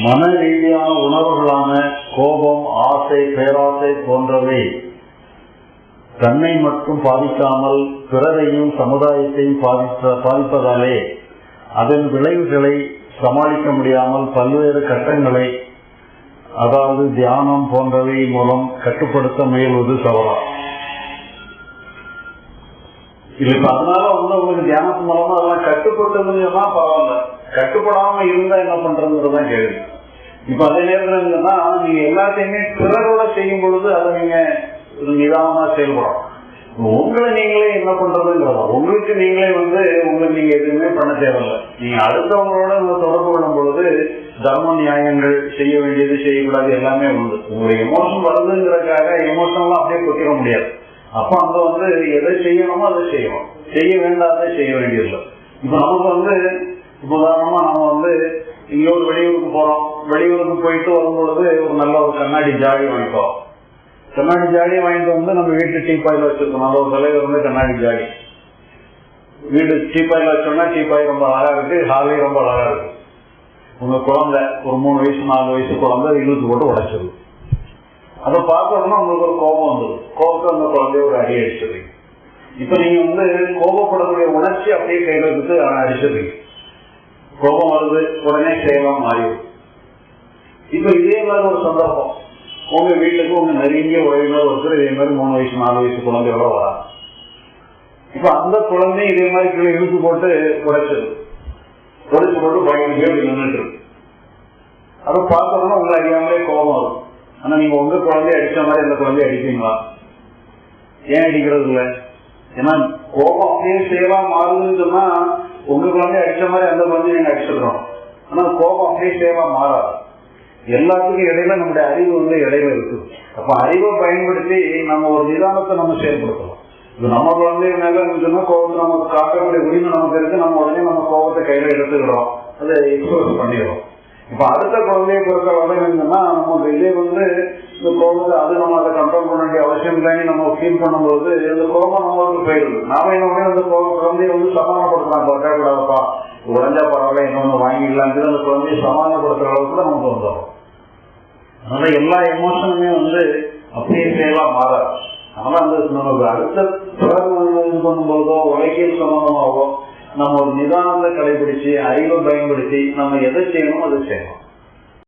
மன ரீதியான உணர்வுகளான கோபம் ஆசை பேராசை போன்றவை தன்னை மட்டும் பாதிக்காமல் பிறரையும் சமுதாயத்தையும் பாதித்த பாதிப்பதாலே அதன் விளைவுகளை சமாளிக்க முடியாமல் பல்வேறு கட்டங்களை அதாவது தியானம் போன்றவை மூலம் கட்டுப்படுத்த முயல்வது தவறா? இப்ப அதனால வந்து உங்களுக்கு தியானத்து மூலமா அதெல்லாம் கட்டுப்படுத்துறதுன்னா பரவாயில்ல. கட்டுப்படாம இருந்தா என்ன பண்றதுன்றதுதான் கேள்வி. இப்ப அதே நேரத்தில் என்னன்னா நீங்க எல்லாத்தையுமே பிறரோட செய்யும் பொழுது அதை நீங்க நிதானமா செயல்படும் உங்களை நீங்களே என்ன பண்றதுங்கிறதா உங்களுக்கு நீங்களே வந்து உங்களுக்கு நீங்க எதுவுமே பண்ண தேவையில்லை. நீங்க அடுத்தவங்களோட தொடர்பு கொள்ளும் பொழுது தர்ம நியாயங்கள் செய்ய வேண்டியது செய்யக்கூடாது எல்லாமே உண்டு. உங்களுக்கு எமோஷன் வருதுங்கிறதுக்காக எமோஷன்லாம் அப்படியே கொட்டிட முடியாது. அப்ப அங்க வந்து எதை செய்யணுமோ அதை செய்யணும். செய்ய வேண்டாத செய்ய வேண்டியதில்லை. இப்ப நமக்கு வந்து இப்ப உதாரணமா நம்ம வந்து இங்க ஒரு வெளியூருக்கு போறோம். வெளியூருக்கு போயிட்டு வரும்பொழுது ஒரு நல்ல ஒரு கண்ணாடி ஜாடி வாங்கிட்டோம் கண்ணாடி ஜாடி வாங்கிட்டு வந்து நம்ம வீட்டு டீப்பாயில் வச்சிருக்கோம். நல்ல ஒரு தலைவர் வந்து கண்ணாடி ஜாடி. வீடு டீப்பாயில் வச்சோம்னா டீப்பாய் ரொம்ப அழகா இருக்கு. ஹாலே ரொம்ப அழகா இருக்கு. உங்க குழந்தை ஒரு மூணு வயசு நாலு வயசு குழந்தை இழுத்து போட்டு உடைச்சிருக்கும் அதை பார்த்தோம்னா உங்களுக்கு ஒரு கோபம் வந்துடும் கோபத்தை அந்த குழந்தைய ஒரு அடி அடிச்சிடுறீங்க இப்ப நீங்க வந்து கோபப்படக்கூடிய உணர்ச்சி அப்படியே கையில எடுத்து அடிச்சிடுறீங்க கோபம் வருது உடனே சேவம் மாறிடும் இப்ப இதே மாதிரி ஒரு சந்தர்ப்பம். உங்க வீட்டுக்கு உங்க நெருங்கிய உறவினர் ஒருத்தர் இதே மாதிரி மூணு வயசு நாலு வயசு குழந்தையோட வரா இப்ப அந்த குழந்தை இதே மாதிரி கீழே இழுத்து போட்டு உடைச்சது. உடைச்சு போட்டு பயந்து அப்படி நின்றுட்டு இருக்கு. அதை பார்த்தோம்னா உங்களை அறியாமலே கோபம் வரும். ஆனா நீங்க உங்க குழந்தைய அடிச்ச மாதிரி அந்த குழந்தைய அடிப்பீங்களா? ஏன் அடிக்கிறது இல்ல? ஏன்னா கோபம் அப்படியே சேவா மாறுதுன்னு சொன்னா உங்க குழந்தைய அடிச்ச மாதிரி அந்த குழந்தைய நீங்க அடிச்சிடுறோம். ஆனா கோபம் அப்படியே சேவா மாறாது. எல்லாத்துக்கும் இடையில நம்முடைய அறிவு வந்து இடையில இருக்கு. அப்ப அறிவை பயன்படுத்தி நம்ம ஒரு நிதானத்தை நம்ம செயல்படுத்தலாம். இது நம்ம குழந்தைய மேல இருந்துச்சுன்னா கோபத்தை நமக்கு காக்கக்கூடிய உரிமை நமக்கு இருக்கு. நம்ம உடனே நம்ம கோபத்தை கையில எடுத்துக்கிறோம். அதை எக்ஸ்பிரஸ் பண்ணிடுறோம். இப்ப அடுத்த குழந்தைய பொறுத்த வரை என்னன்னா நமக்கு இதே வந்து இந்த கோபத்தை அது நம்ம அதை கண்ட்ரோல் பண்ண வேண்டிய அவசியம் இல்லைன்னு நம்ம ஃபீல் பண்ணும்போது இந்த கோபம் நம்மளுக்கு போயிடுது. நாம என்ன அந்த குழந்தைய வந்து சமாதானப்படுத்தலாம். கொட்டக்கூடாதுப்பா உடஞ்சா பரவாயில்ல இன்னொன்று வாங்கிடலாம் அந்த குழந்தைய சமாதானப்படுத்துற அளவுக்கு கூட நமக்கு வந்துடும் அதனால எல்லா எமோஷனுமே வந்து அப்படியே செயலா மாறாது. அதனால அந்த நமக்கு அடுத்த பிறகு இது பண்ணும்போதோ உலகியல் சம்பந்தமாகவோ நம்ம ஒரு நிதானத்தை கடைபிடிச்சு அறிவை பயன்படுத்தி நம்ம எதை செய்யணுமோ அதை செய்யணும்.